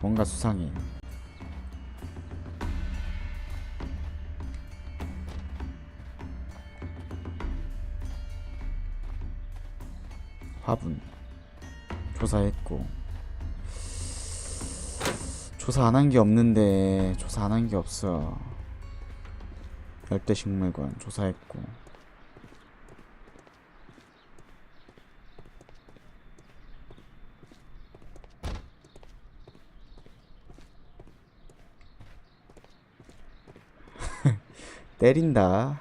뭔가 수상해. 화분. 조사했고. 조사 안 한 게 없는데 조사 안 한 게 없어. 열대식물관 조사했고 때린다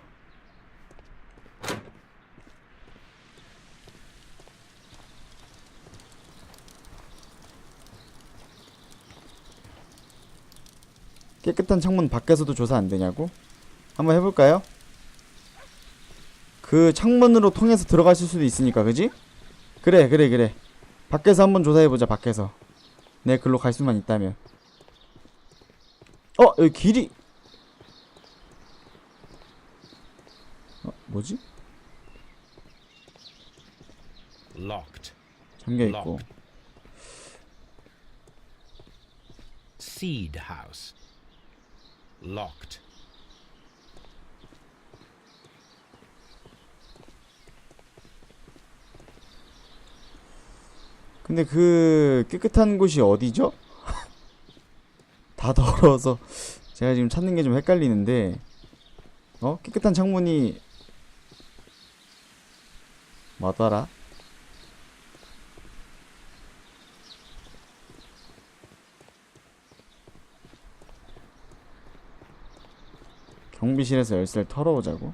깨끗한 창문 밖에서도 조사 안 되냐고? 한번 해볼까요? 그 창문으로 통해서 들어가실 수도 있으니까 그지? 그래 그래 그래 밖에서 한번 조사해보자 밖에서 내 글로 갈 수만 있다면 어 여기 길이 뭐지? Locked. 잠겨 있고 Seed house. Locked. 근데 그 깨끗한 곳이 어디죠? 다 더러워서 제가 지금 찾는 게 좀 헷갈리는데 어? 깨끗한 창문이 뭐더라? 경비실에서 열쇠를 털어오자고?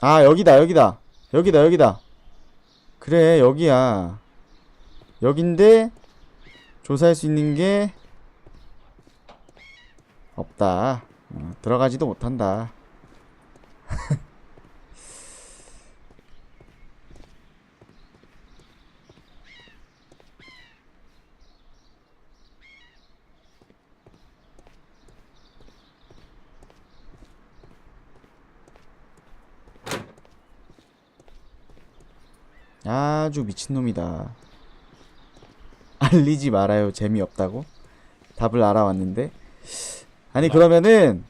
아 여기다 여기다 여기다 여기다 그래 여기야 여긴데 조사할 수 있는 게 없다 어, 들어가지도 못한다. 아주 미친놈이다. 알리지 말아요. 재미없다고? 답을 알아왔는데 아니 그러면은.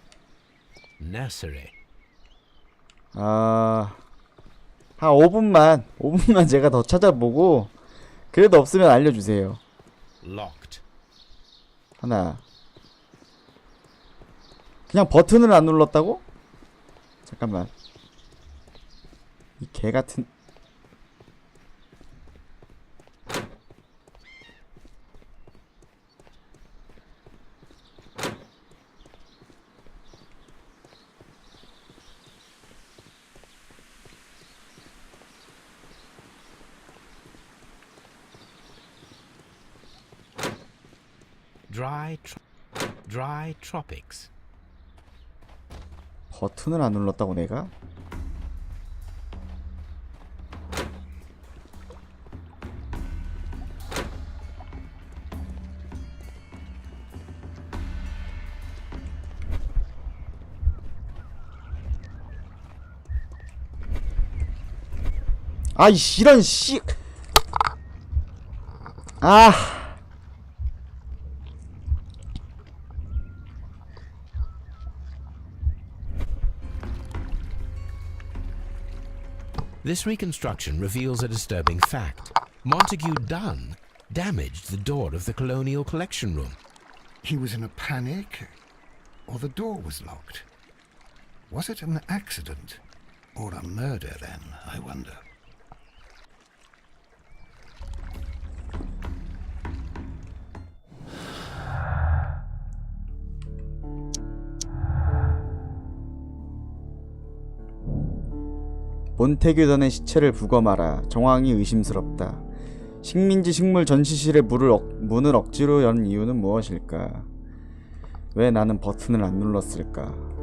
아, 한 5분만, 5분만 제가 더 찾아보고, 그래도 없으면 알려주세요. 하나. 그냥 버튼을 안 눌렀다고? 잠깐만. 이 개 같은. Dry. Dry tropics. 버튼을 안 눌렀다고 내가? 아이씨 이런 씨. 아. This reconstruction reveals a disturbing fact. Montague Dunn damaged the door of the Colonial Collection Room. He was in a panic, or the door was locked. Was it an accident, or a murder then, I wonder? 몬테규던의 시체를 부검하라. 정황이 의심스럽다. 식민지 식물 전시실의 문을, 억, 문을 억지로 연 이유는 무엇일까? 왜 나는 버튼을 안 눌렀을까?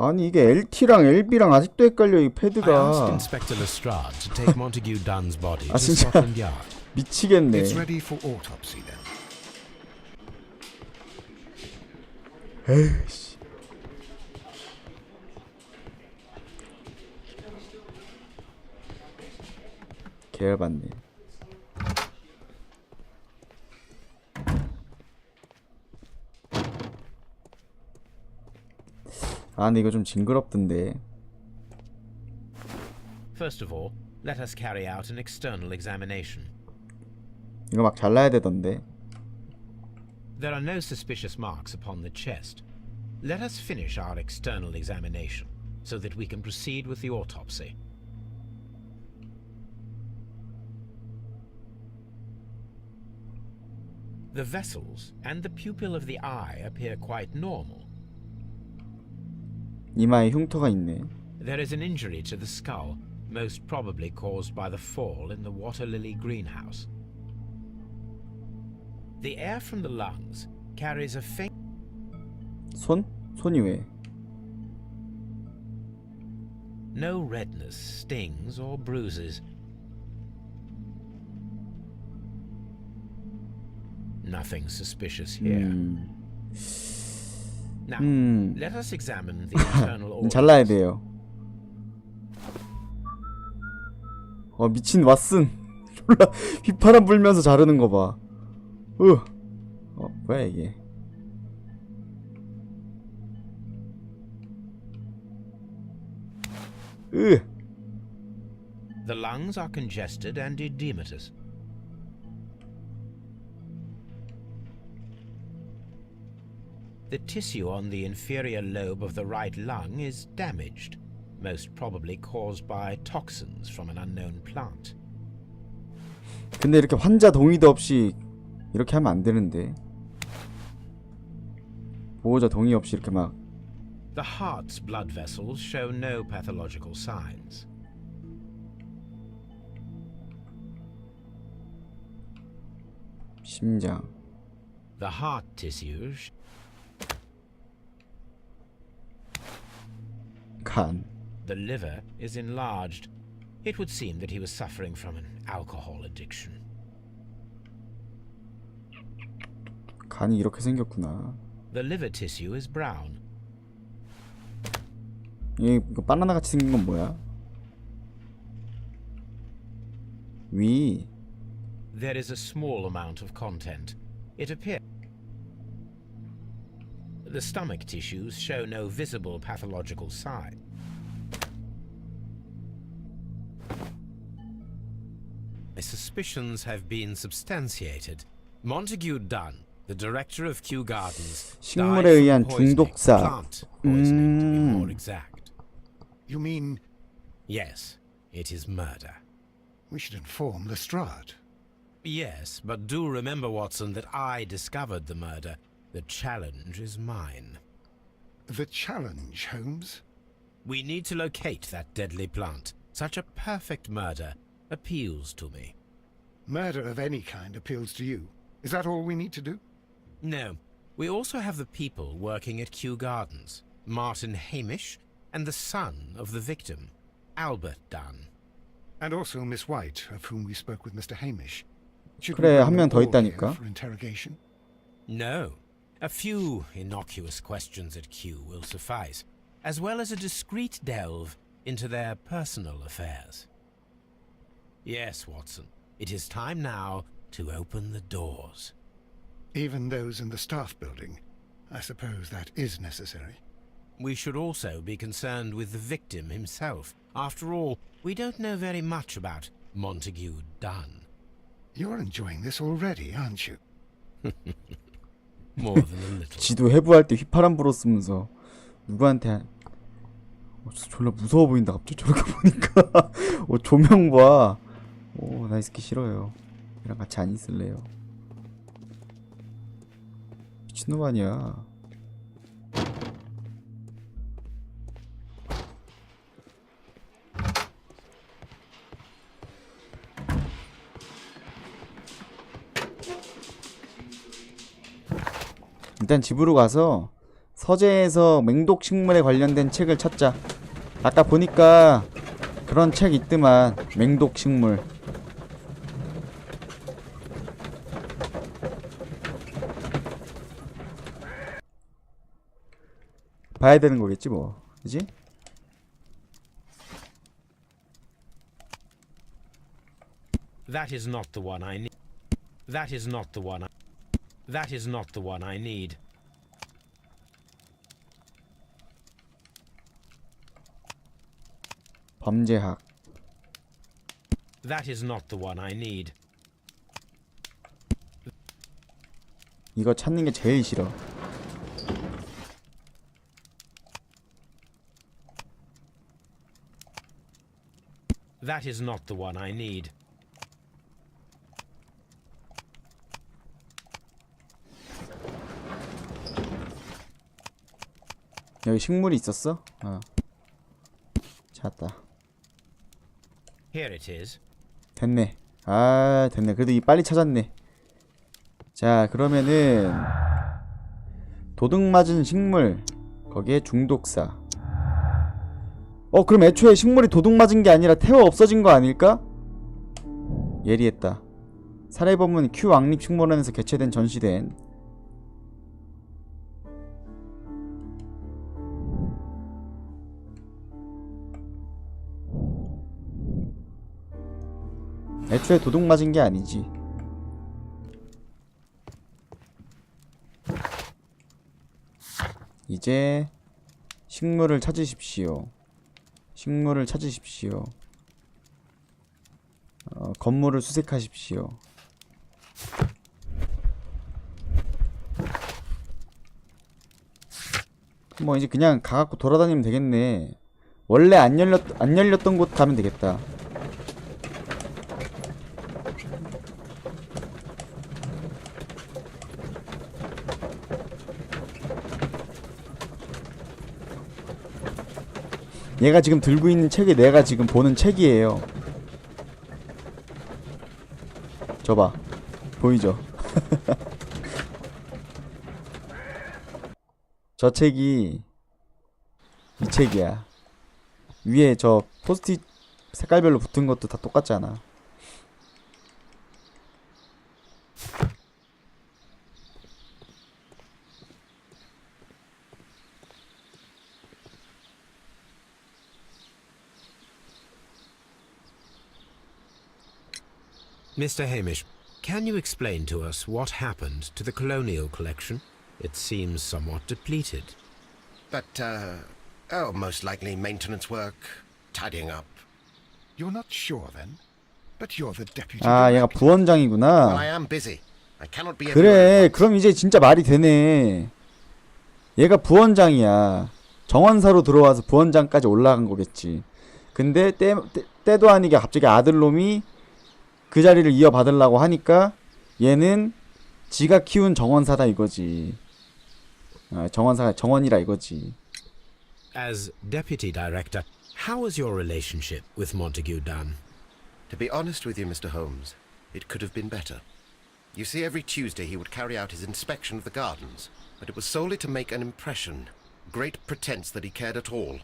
아니 이게 LT랑 LB랑 아직도 헷갈려 이 패드가 아, 진짜. 미치겠네. 에이씨 개열받네 아 근데 이거 좀 징그럽던데 First of all, let us carry out an external examination. 이거 막 잘라야 되던데 There are no suspicious marks upon the chest. Let us finish our external examination so that we can proceed with the autopsy. The vessels and the pupil of the eye appear quite normal. 이마에 흉터가 있네 There is an injury to the skull, most probably caused by the fall in the water lily greenhouse. The air from the lungs carries a faint 손? 손이 왜? no redness, stings, or bruises. Nothing suspicious here. 음, Now, 음. let us examine the internal organs. 잘라야 돼요 어 미친 왓슨 졸라 휘파람 불면서 자르는 거 봐 으. 어 뭐야 이게 으 The lungs are congested and edematous. The tissue on the inferior lobe of the right lung is damaged, most probably caused by toxins from an unknown plant. 근데 이렇게 환자 동의도 없이 이렇게 하면 안 되는데 보호자 동의 없이 이렇게 막 The heart's blood vessels show no pathological signs. 심장 The heart tissue sh- 간 The liver is enlarged. It would seem that he was suffering from an alcohol addiction. 간이 이렇게 생겼구나 The liver tissue is brown. 이 이거 바나나 같이 생긴 건 뭐야? 위 There is a small amount of content. It appears. The stomach tissues show no visible pathological sign. My suspicions have been substantiated. Montague Dunn, the director of Kew Gardens, 식물에 died from 의한 poisoning, 중독사. plant poisoning to be 음. more exact. You mean Yes, it is murder. we should inform Lestrade? Yes, but do remember, Watson, that I discovered the murder. The challenge is mine. The challenge, Holmes? We need to locate that deadly plant. Such a perfect murder appeals to me. Murder of any kind appeals to you. Is that all we need to do? No, we also have the people working at Kew Gardens Martin Hamish and the son of the victim, Albert Dunn. And also Miss White, of whom we spoke with Mr. Hamish. Should 그래, we 한 bring 명 them 더 all here 있다니까. For interrogation? No, a few innocuous questions at Kew will suffice, as well as a discreet delve into their personal affairs. Yes, Watson, it is time now to open the doors. Even those in the staff building. I suppose that is necessary. We should also be concerned with the victim himself. After all, we don't know very much about Montague Dunn. You're enjoying this already, aren't you? Little. 지도 해부할 때 휘파람 불었으면서 누구한테 한... 어, 졸라 무서워 보인다 갑자기 저렇게 보니까 어, 조명 봐. 오, 나이 새끼 싫어요. 얘랑 같이 안 있을래요. 미친놈 아니야. 일단 집으로 가서 서재에서 맹독 식물에 관련된 책을 찾자. 아까 보니까 그런 책 있더만 맹독 식물. 봐야 되는 거겠지 뭐. 그지? That is not the one I need. 범죄학. That is not the one I need. 이거 찾는 게 제일 싫어. That is not the one I need. 여기 식물이 있었어? 어. 찾았다. Here it is. 됐네. 아, 됐네. 그래도 이 빨리 찾았네. 자, 그러면은 도둑 맞은 식물 거기에 중독사. 어, 그럼 애초에 식물이 도둑 맞은 게 아니라 태워 없어진 거 아닐까? 예리했다. 살해범은 큐 왕립 식물원에서 개최된 전시된 애초에 도둑 맞은 게 아니지. 이제 식물을 찾으십시오. 식물을 찾으십시오. 어, 건물을 수색하십시오. 뭐 이제 그냥 가갖고 돌아다니면 되겠네. 원래 안 열렸 안 열렸던 곳 가면 되겠다. 얘가 지금 들고 있는 책이 내가 지금 보는 책이에요. 저봐. 보이죠? 저 책이 이 책이야. 위에 저 포스트잇 색깔별로 붙은 것도 다 똑같잖아. Mr. Hamish, can you explain to us what happened to the colonial collection? It seems somewhat depleted. But, uh, oh, most likely maintenance work, tidying up. You're not sure then? But you're the deputy 아, 얘가. Well, I 부원장이구나. am busy. I cannot be 그래. 그럼 이제 진짜 말이 되네. 얘가 부원장이야. 정원사로 들어와서 부원장까지 올라간 거겠지. 근데 때, 때, 때도 아니게 갑자기 아들놈이 그 자리를 이어받으려고 하니까 얘는 지가 키운 정원사다 이거지. 아, 정원사가 정원이라 이거지. As deputy director, how was your relationship with Montague Dunn? To be honest with you, Mr. Holmes, it could have been better. You see, every Tuesday he would carry out his inspection of the gardens, but it was solely to make an impression. Great pretense that he cared at all.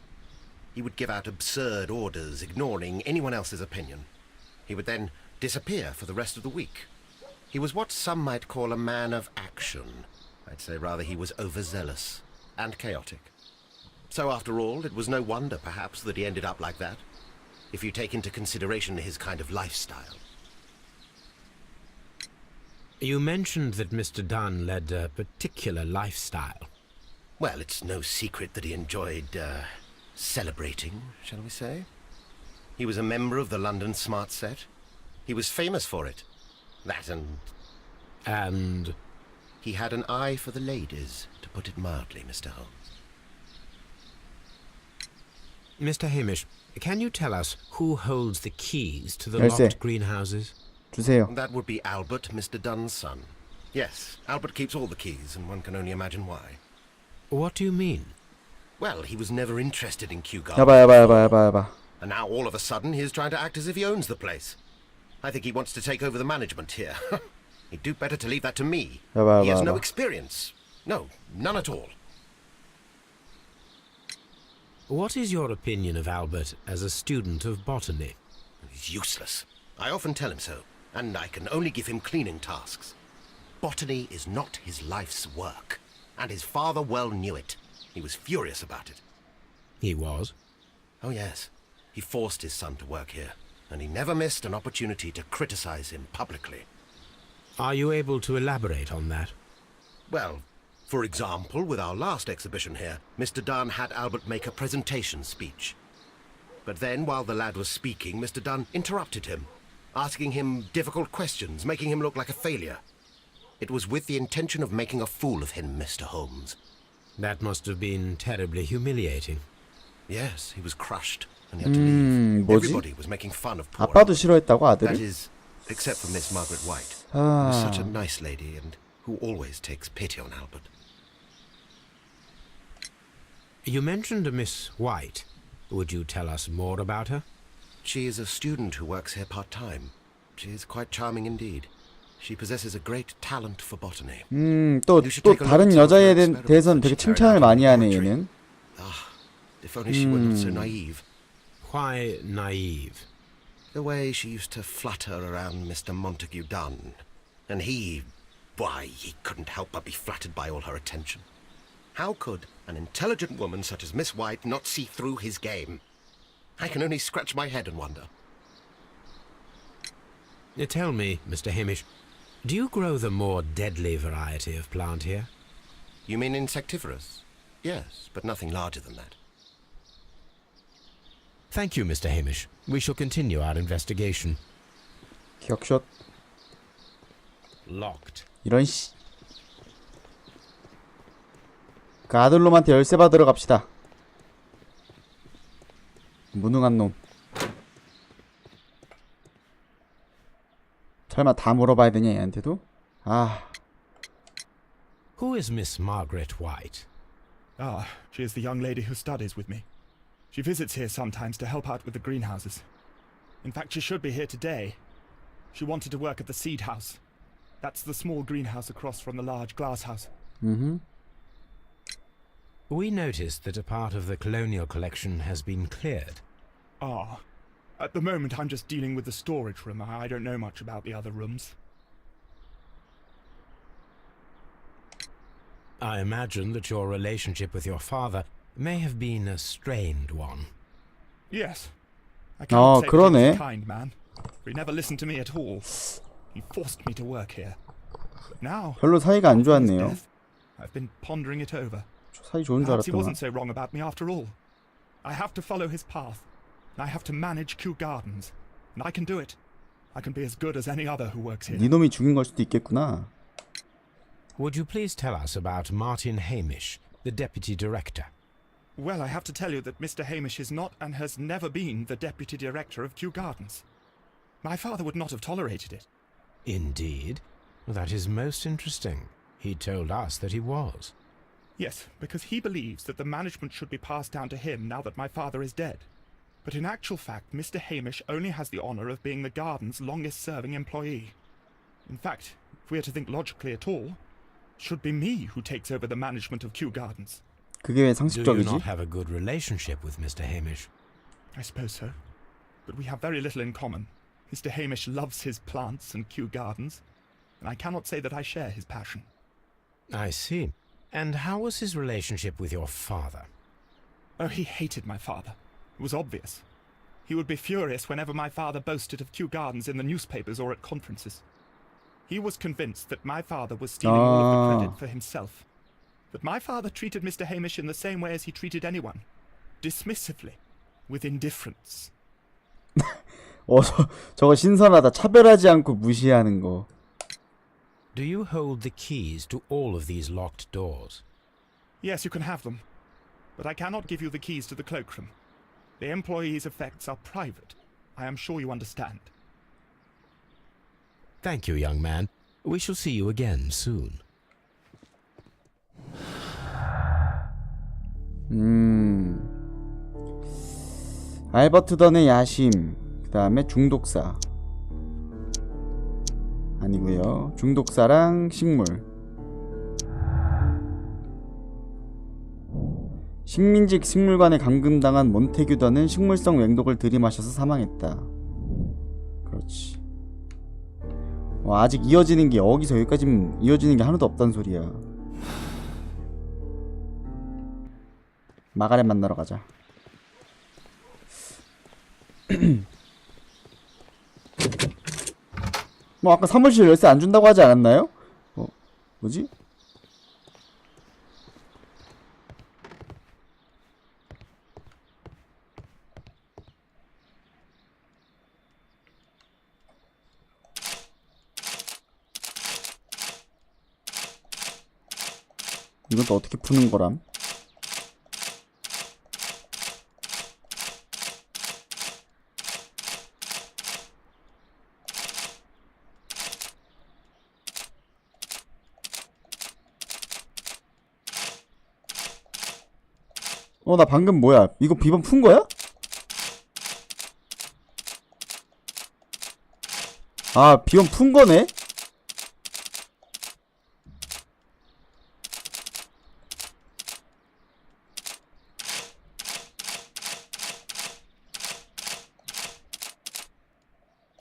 He would give out absurd orders, ignoring anyone else's opinion. He would then disappear for the rest of the week. He was what some might call a man of action. I'd say rather he was overzealous and chaotic. So, after all, it was no wonder, perhaps, that he ended up like that, if you take into consideration his kind of lifestyle. You mentioned that Mr. Dunn led a particular lifestyle. Well, it's no secret that he enjoyed, uh, celebrating, shall we say? He was a member of the London Smart Set. He was famous for it. That and And he had an eye for the ladies, to put it mildly, Mr. Holmes. Mr. Hamish, can you tell us who holds the keys to the Yes, locked sir. greenhouses? 주세요. That would be Albert, Mr. Dunn's son. Yes, Albert keeps all the keys, and one can only imagine why. What do you mean? Well, he was never interested in Kew Gardens. 야봐 야봐 야봐 야봐 야봐. And now all of a sudden he's trying to act as if he owns the place. I think he wants to take over the management here. He'd do better to leave that to me. He has no experience. No, none at all. What is your opinion of Albert as a student of botany? He's useless. I often tell him so, and I can only give him cleaning tasks. Botany is not his life's work, and his father well knew it. He was furious about it. He was? Oh, yes. He forced his son to work here and he never missed an opportunity to criticize him publicly. Are you able to elaborate on that? Well, for example, with our last exhibition here, Mr. Dunn had Albert make a presentation speech. But then, while the lad was speaking, Mr. Dunn interrupted him, asking him difficult questions, making him look like a failure. It was with the intention of making a fool of him, Mr. Holmes. That must have been terribly humiliating. Yes, he was crushed, and he had to 음, leave. 뭐지? Everybody was making fun of poor 아빠도 Albert. 싫어했다고 That 아들을? is, except for Miss Margaret White, who was such a 아, nice lady and who always takes pity on Albert. You mentioned a Miss White. Would you tell us more about her? She is a student who works here part-time. She is quite charming indeed. She possesses a great talent for botany. 음, 또, You should 또 take a 다른 look at some of 여자에 her 대- experiments 대해서는 that 되게 she carried 칭찬을 out in 많이 the 하네, laboratory. 얘는. Ah, if only she were not so Hmm. naive. Why naive? The way she used to flutter around Mr. Montague Dunn. And he, why, he couldn't help but be flattered by all her attention. How could an intelligent woman such as Miss White not see through his game? I can only scratch my head and wonder. Uh, Tell me, Mr. Hamish, do you grow the more deadly variety of plant here? You mean insectivorous? Yes, but nothing larger than that. Thank you, Mr. Hamish. We shall continue our investigation. 기억샷. Locked. 이런 씨. 그 아들놈한테 열쇠 받으러 갑시다. 무능한 놈. 설마 다 물어봐야 되냐 얘한테도? 아, Who is Miss Margaret White? Ah, she is the young lady who studies with me. She visits here sometimes to help out with the greenhouses. In fact, she should be here today. She wanted to work at the seed house. That's the small greenhouse across from the large glass house. 음. We noticed that a part of the colonial collection has been cleared. Ah, at the moment I'm just dealing with the storage room. I I don't know much about the other rooms. I imagine that your relationship with your father may have been a strained one. Yes. I 아, can't say that he was 그러네. a kind man. For he never listened to me at all. He forced me to work here. Now, 별로 사이가 안 after his 좋았네요. death, I've been pondering it over. 사이 좋은 줄 Perhaps he 알았더만. wasn't so wrong about me after all. I have to follow his path. And I have to manage Kew Gardens. And I can do it. I can be as good as any other who works here. 네 놈이 죽인 걸 수도 있겠구나. Would you please tell us about Martin Hamish, the deputy director? Well, I have to tell you that Mr. Hamish is not and has never been the deputy director of Kew Gardens. My father would not have tolerated it. Indeed. That is most interesting. He told us that he was. Yes, because he believes that the management should be passed down to him now that my father is dead. But in actual fact, Mr. Hamish only has the honour of being the garden's longest serving employee. In fact, if we are to think logically at all, it should be me who takes over the management of Kew Gardens. 그게 왜 Do you 상식적이지? not have a good relationship with Mr. Hamish? I suppose so. But we have very little in common. Mr. Hamish loves his plants and Kew Gardens, and I cannot say that I share his passion. I see. And how was his relationship with your father? Oh, he hated my father. It was obvious. He would be furious whenever my father boasted of Kew Gardens in the newspapers or at conferences. He was convinced that my father was stealing all of the Ah. credit for himself. That my father treated Mr. Hamish in the same way as he treated anyone dismissively, with indifference. 어, 저, 저거 신선하다. 차별하지 않고 무시하는 거. Do you hold the keys to all of these locked doors? Yes, you can have them. But I cannot give you the keys to the cloakroom. The employees' effects are private. I am sure you understand. Thank you, young man. We shall see you again soon. 음. 알버트 던의 야심. 그 다음에 중독사. 아니고요 중독사랑 식물. 식민지 식물관에 감금당한 몬테규더는 식물성 맹독을 들이마셔서 사망했다. 그렇지. 와, 아직 이어지는 게 여기서 여기까지 이어지는 게 하나도 없단 소리야. 마가렛 만나러 가자. 뭐 아까 사무실 열쇠 안 준다고 하지 않았나요? 어, 뭐지? 이건 또 어떻게 푸는 거람? 어, 나 방금 뭐야? 이거 비번 푼 거야? 아, 비번 푼 거네?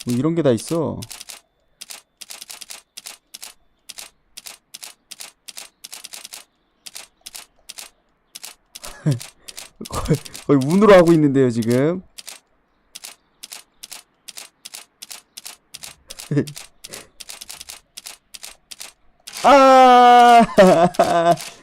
뭐 이런 게 다 있어. 거의, 거의 운으로 하고 있는데요, 지금. 아!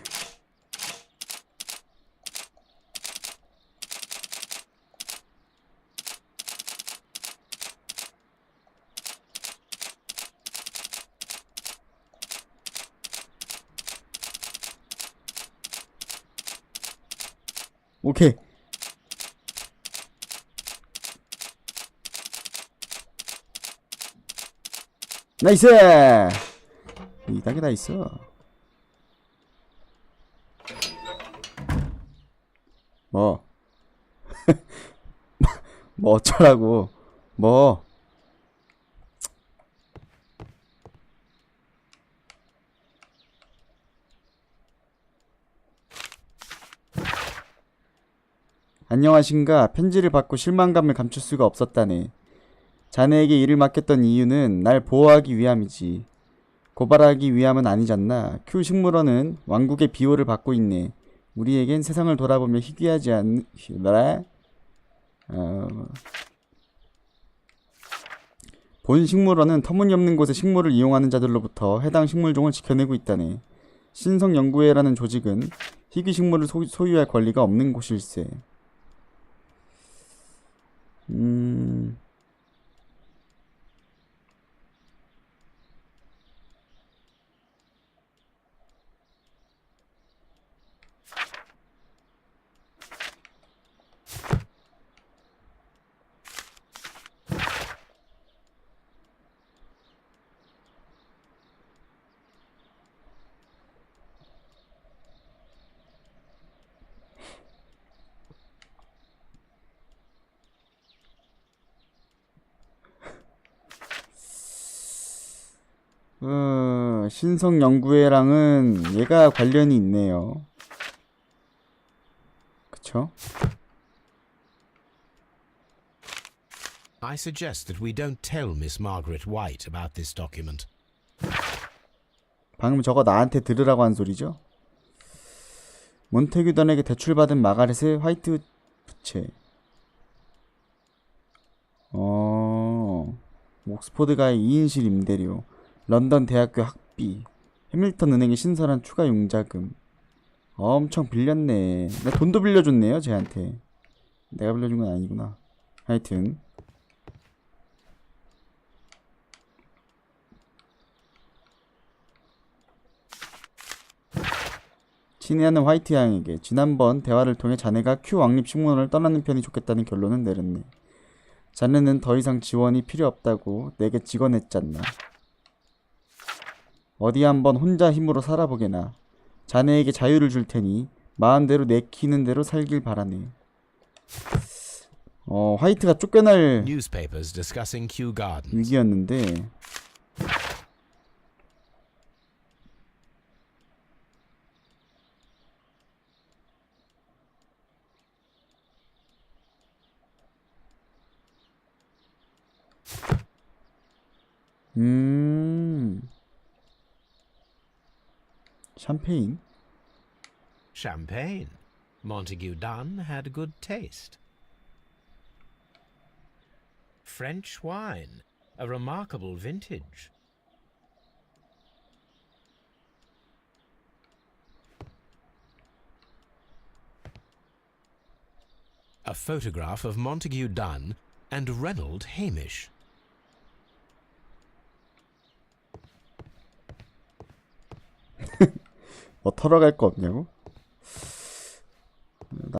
오케이. 나이스! 이닥이 다 있어. 뭐? 뭐 어쩌라고? 뭐? 안녕하신가? 편지를 받고 실망감을 감출 수가 없었다네. 자네에게 일을 맡겼던 이유는 날 보호하기 위함이지. 고발하기 위함은 아니잖나. 큐 식물원은 왕국의 비호를 받고 있네. 우리에겐 세상을 돌아보며 희귀하지 않... 뭐라? 어... 본 식물원은 터무니없는 곳에 식물을 이용하는 자들로부터 해당 식물종을 지켜내고 있다네. 신성연구회라는 조직은 희귀 식물을 소, 소유할 권리가 없는 곳일세. 嗯 어, 신성연구회랑은 얘가 관련이 있네요. 그쵸? I suggest that we don't tell Miss Margaret White about this document. 방금 저거 나한테 들으라고 한 소리죠? 몬테규던에게 대출받은 마가렛의 화이트 부채. 어, 옥스포드가의 2인실 임대료, 런던 대학교 학비, 해밀턴 은행의 신선한 추가 융자금. 엄청 빌렸네. 나 돈도 빌려줬네요, 쟤한테. 내가 빌려준 건 아니구나. 하여튼. 친애하는 화이트 양에게 지난번 대화를 통해 자네가 큐 왕립 식문원을 떠나는 편이 좋겠다는 결론을 내렸네. 자네는 더 이상 지원이 필요 없다고 내게 직언했잖나. 어디 한번 혼자 힘으로 살아보게나 자네에게 자유를 줄 테니 마음대로 내키는 대로 살길 바라네. 어 화이트가 쫓겨날 위기였는데 음 Champagne? Champagne. Montague Dunn had good taste. French wine, a remarkable vintage. A photograph of Montague Dunn and Reynold Hamish. 뭐 털어갈 거 없냐고?